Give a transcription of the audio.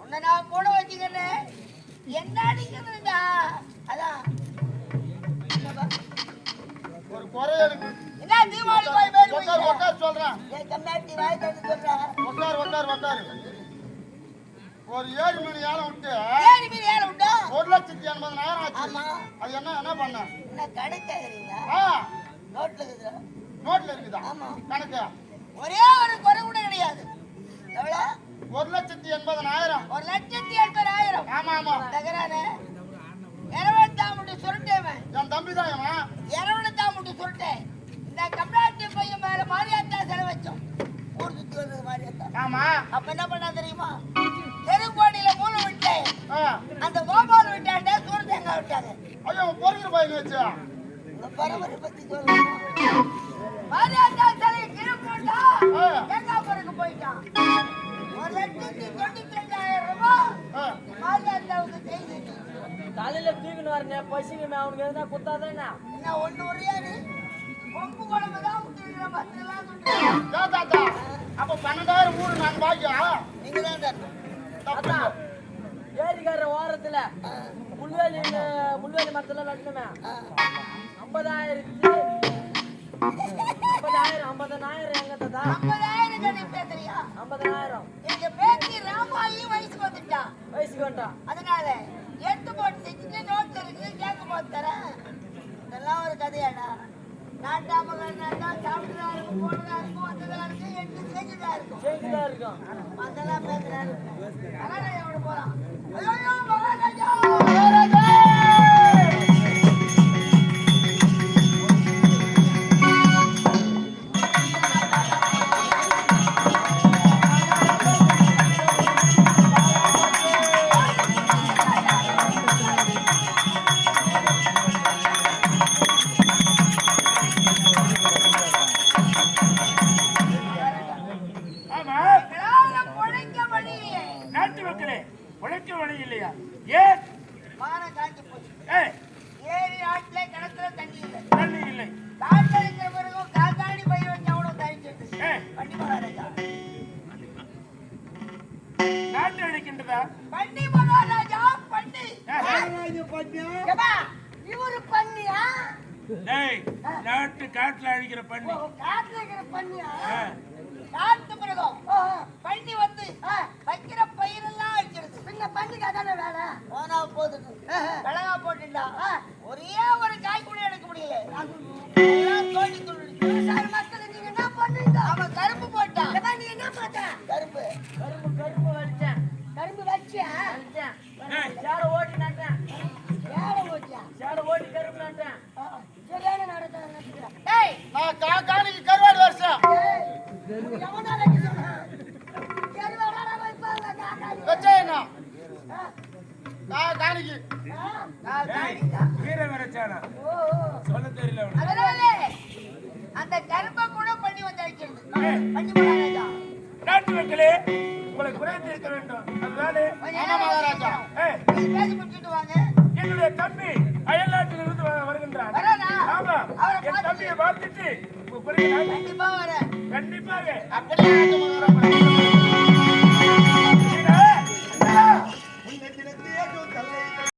உன்னை நான் கூட வச்சுக்கிறேன். என்ன அடிக்கிறதுடா? அதான். ஒரு குறை எனக்கு என்ன தீபாவளி கோயில் பேர் உட்கார்? உட்கார் சொல்றேன் ஏன் கம்னாடி வாய் தட்டி சொல்றா? உட்கார் உட்கார் உட்கார் ஒரு ஏழு மணி ஏலம் விட்டு ஏறி மீறி ஏற உண்டா? ஒரு லட்சத்தி எண்பதாயிரம் ஆச்சு. ஆமா. அது என்ன என்ன பண்ண? என்ன கேக்குறீங்களா? ஆ. நோட்ல இருக்குதா? நோட்ல இருக்குதா? ஆமா. கணக்கு. ஒரே ஒரு குறை கூட கிடையாது. எவ்வளோ? ஒரு லட்சத்தி எண்பதாயிரம் ஒரு லட்சத்தி எண்பதாயிரம் ஆமா ஆமா. தகரானே இரவத்தாம் முடி சுருட்டேவன் என் தம்பி தான் இவன். இரவத்தாம் முடி சுருட்டேன் இந்த கம்நாட்டு பையன் மேல மாரியாத்தா செலவு வச்சோம். ஊர் சுத்தி வந்தது மாரியாத்தா. ஆமா. அப்ப என்ன பண்ணா தெரியுமா? அந்த கோபால் விட்டாண்ட சூடு தேங்காய் விட்டாங்க. ஐயோ பொறுக்கிற பையன் வச்சு பரம்பரை பத்தி மாரியாத்தா போட்டா ஆ. தேங்காய் பொறுக்கு போயிட்டான். ஒரு லட்சத்தி தொண்ணூத்தி ரெண்டாயிரம் ரூபாய். மாரியாத்தாவுக்கு செய்தி தலையில தூக்கின்னு வரேன் பசிங்க அவனுக்கு எதுனா குத்தாதானே என்ன ஒண்ணு ஒரேது கொம்பு குழம்பு தான் விட்டுருக்கிற தாத்தா? அப்ப பன்னெண்டாயிரம் மூணு நான் பாக்கியம் நீங்க தான் அதான். ஏரிக்கார ஓரத்துல முள்வேலி முள்வேலி மரத்துல நட்டுமே ஐம்பதாயிரத்தி ஐம்பதாயிரம் ஐம்பதனாயிரம் எங்க தாத்தா ஐம்பதாயிரம் பேசுறியா? ஐம்பதனாயிரம் எங்க பேத்தி ராமாயி வயசுக்கு வந்துட்டா. வயசுக்கு வந்துட்டான் அதனால எடுத்து போட்டு செஞ்சுட்டு நோட்டு இருக்கு கேட்க போட்டு தரேன். இதெல்லாம் ஒரு கதையாடா. நாட்டாம நாட்டா சாப்பிட்டுதான் இருக்கும் போனதா இருக்கும் வந்ததா இருக்கும் எட்டு செஞ்சுதான் இருக்கும். அதெல்லாம் பேசுறாரு. போறான் வழி இல்லையா? ஏன்? மானம் போச்சு. ஏய். ஏரி ஆட்டுல கிணத்துல தண்ணி இல்லை. தண்ணி இல்லை. காட்டுல இருக்கிற பிறகும் காத்தாடி பயிர் வச்சு அவ்வளவு தயிச்சிட்டு பண்ணி மகாராஜா நாட்டு அடிக்கின்றதா? பண்ணி மகாராஜா பண்ணி ஏய், ஏப்பா, இவரு பண்ணியா? நாட்டு காட்டுல அழிக்கிற பண்ணி. காட்டுல இருக்கிற பண்ணியா. காட்டு பிறகும். பண்ணி வந்து அதான வேலை? போனா போதுட்டு மிளகா போட்டுட்டா? ஒரே ஒரு காய் கூட எடுக்க முடியல. தோண்டி மக்கள் நீங்க என்ன பண்ணீங்க அவன் கரும்பு போட்டான் நீ என்ன போட்ட? கரும்பு. கரும்பு கரும்பு வலிச்சேன். கரும்பு வச்சியா வலிச்சேன். ஏய். சேட ஓட்டி நட்டேன் ஏழை ஓட்டியா? சேட ஓட்டி கரும்பு நட்டேன் சரியான நடத்த நான் கருவாடு வருஷம் எவனா வைக்க சொன்னான் கருவாடா வைப்பாங்க காக்காய் வச்சா என்ன நான் காணிக்கு. வீர வரச்சானா. சொல்ல தெரியல அந்த கரும்பை கூட பண்ணி வந்து அழிக்கிறது பண்ணி மகாராஜா. நாட்டு மக்களே உங்களை குறை தீர்க்க வேண்டும். மகாராஜா. பேசி முடிச்சிட்டு வாங்க. என்னுடைய தம்பி அயல் வ- வருகின்றார்? ஆமா. அவரை என் தம்பியை பார்த்துட்டு கண்டிப்பா வரேன். கண்டிப்பாக. அப்படியே